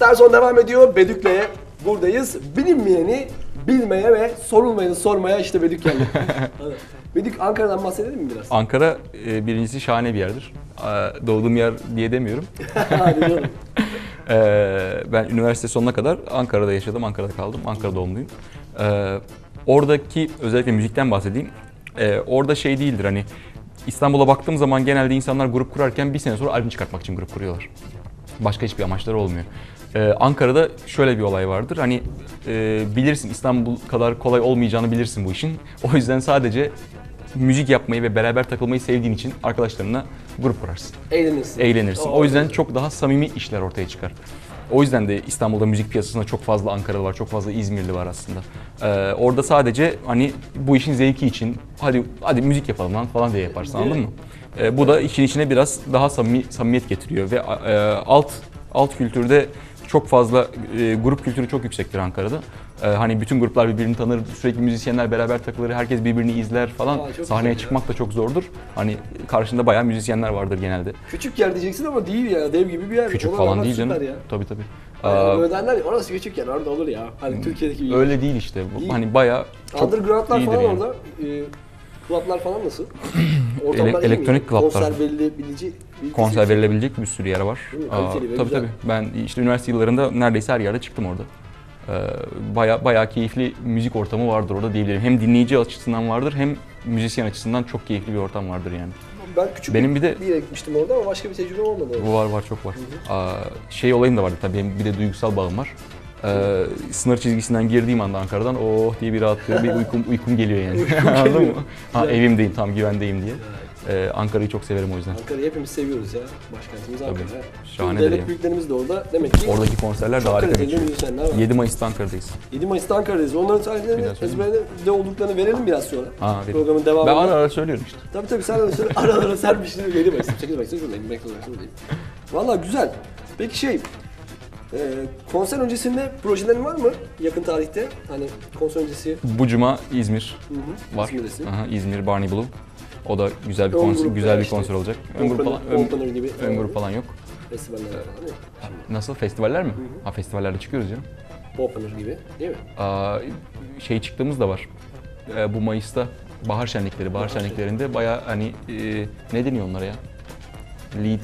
Starzone devam ediyor. Bedük'le buradayız. Bilinmeyeni bilmeye ve sorulmayanı sormaya işte Bedük geldi. Evet. Bedük Ankara'dan bahsedelim mi biraz? Ankara e, birincisi şahane bir yerdir. Doğduğum yer diye demiyorum. Ee, ben üniversite sonuna kadar Ankara'da yaşadım, Ankara'da kaldım. Ankara doğumluyum. Ee, oradaki özellikle müzikten bahsedeyim. Orada şey değildir hani İstanbul'a baktığım zaman genelde insanlar grup kurarken bir sene sonra albüm çıkartmak için grup kuruyorlar. Başka hiçbir amaçları olmuyor. Ee, Ankara'da şöyle bir olay vardır. Hani e, bilirsin İstanbul kadar kolay olmayacağını bilirsin bu işin. O yüzden sadece müzik yapmayı ve beraber takılmayı sevdiğin için arkadaşlarına grup kurarsın Eğlenirsin. eğlenirsin. Oo, O yüzden çok daha samimi işler ortaya çıkar. O yüzden de İstanbul'da müzik piyasasında çok fazla Ankaralı var, çok fazla İzmirli var aslında. Ee, orada sadece hani bu işin zevki için hadi hadi müzik yapalım lan falan diye yaparsın anladın mı? Ee, bu da işin içine biraz daha samimi, samimiyet getiriyor ve e, alt alt kültürde çok fazla e, grup kültürü çok yüksektir Ankara'da. Ee, hani bütün gruplar birbirini tanır, sürekli müzisyenler beraber takılır, herkes birbirini izler falan. Aa, çok Sahneye güzel çıkmak da çok zordur. Hani karşında bayağı müzisyenler vardır genelde. Küçük yer diyeceksin ama değil ya. Dev gibi bir yer. Küçük Ona falan rağmen değil süper canım. Ya. Tabii tabii. Yani böyle derler ya orası küçük yer orada olur ya. Hani Türkiye'deki gibi. öyle değil işte. Bu, İyi. Hani bayağı çok Underground'lar iyidir falan yani. orada. E, klaplar falan nasıl? Ortamlar mi? elektronik klaplar. Konser verilebileceği bir konser verilebilecek bir sürü yer var. Aa, tabii güzel. tabii. Ben işte üniversite yıllarında neredeyse her yerde çıktım orada. Ee, bayağı bayağı keyifli müzik ortamı vardır orada diyebilirim. Hem dinleyici açısından vardır hem müzisyen açısından çok keyifli bir ortam vardır yani. Ben küçük Benim bir de- bir yere gitmiştim orada ama başka bir tecrübe olmadı. Bu var var çok var. Aa, şey olayım da vardı tabii benim bir de duygusal bağım var. Ee, sınır çizgisinden girdiğim anda Ankara'dan oh diye bir rahatlıyor, bir uykum, uykum geliyor yani. Anladın mı? Ha, evimdeyim, tam güvendeyim diye. Ee, Ankara'yı çok severim o yüzden. Ankara'yı hepimiz seviyoruz ya. Başkentimiz Ankara. Tabii. Şahanedir Devlet yani. büyüklerimiz de orada. Demek ki Oradaki konserler de çok harika kaliteli geçiyor. müzisyenler var. 7 Mayıs'ta Ankara'dayız. 7 Mayıs'ta Ankara'dayız. Onların tarihlerini Biraz söyleyeyim. ezberinde olduklarını verelim biraz sonra. Ha, verin. Programın Ben devamında. ara ara söylüyorum işte. Tabii tabii sen öyle söyle. Ara ara serpiştir. 7 Mayıs, 8 Mayıs, şuradayım, 8 Mayıs, şuradayım. Valla güzel. Peki şey, e, konser öncesinde projelerin var mı yakın tarihte? Hani konser öncesi Bu cuma İzmir hı hı, var. İzmir'desin. Aha, İzmir Barney Blue. O da güzel bir Ön konser, grup güzel bir işte konser olacak. Ön grup Opener- falan, ön, Opener gibi ön grup falan yok. festivaller falan yok. Nasıl? Festivaller mi? Ha festivallerle çıkıyoruz canım. Opener gibi değil mi? Aa, şey çıktığımız da var. Ee, bu Mayıs'ta bahar şenlikleri, bahar şenliklerinde bayağı hani e, ne deniyor onlara ya? Lead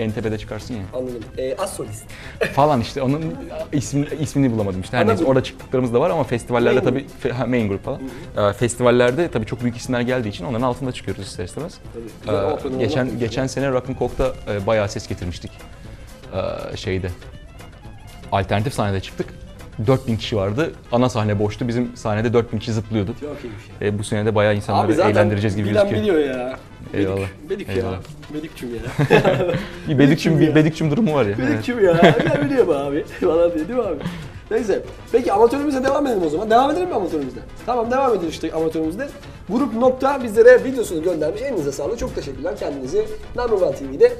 en tepede çıkarsın ya. Anladım. E, az solist. Falan işte onun ismini, ismini bulamadım işte. Her neyse orada çıktıklarımız da var ama festivallerde ha, main grup falan. Ee, festivallerde tabii çok büyük isimler geldiği için onların altında çıkıyoruz ister istemez. Tabii. Ee, Güzel geçen geçen sene Rock'n'Coke'da e, bayağı ses getirmiştik. Ee, şeyde. Alternatif sahnede çıktık. 4000 kişi vardı. Ana sahne boştu. Bizim sahnede 4000 kişi zıplıyordu. Çok iyiymiş ya. E, bu sene de bayağı insanları Abi eğlendireceğiz gibi gözüküyor. biliyor ya. Eyvallah. Bedik, Bedik ya. Eyvallah. Bedikçüm ya. Bir bedikçüm, ya. bir bedikçüm durumu var ya. Evet. Bedikçüm ya. Ya biliyor mu abi? Falan diye değil mi abi? Neyse. Peki amatörümüze devam edelim o zaman. Devam edelim mi amatörümüzde? Tamam devam edelim işte amatörümüzde. Grup nokta bizlere videosunu göndermiş. Elinize sağlık. Çok teşekkürler. Kendinizi Number One TV'de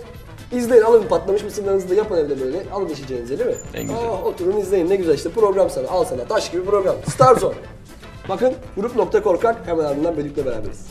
izleyin. Alın patlamış mısırlarınızı da yapın evde böyle. Alın içeceğinize değil mi? En güzel. Oh, oturun izleyin. Ne güzel işte program sana. Al sana. Taş gibi program. Starzone. Bakın grup nokta korkak hemen ardından Bedük'le beraberiz.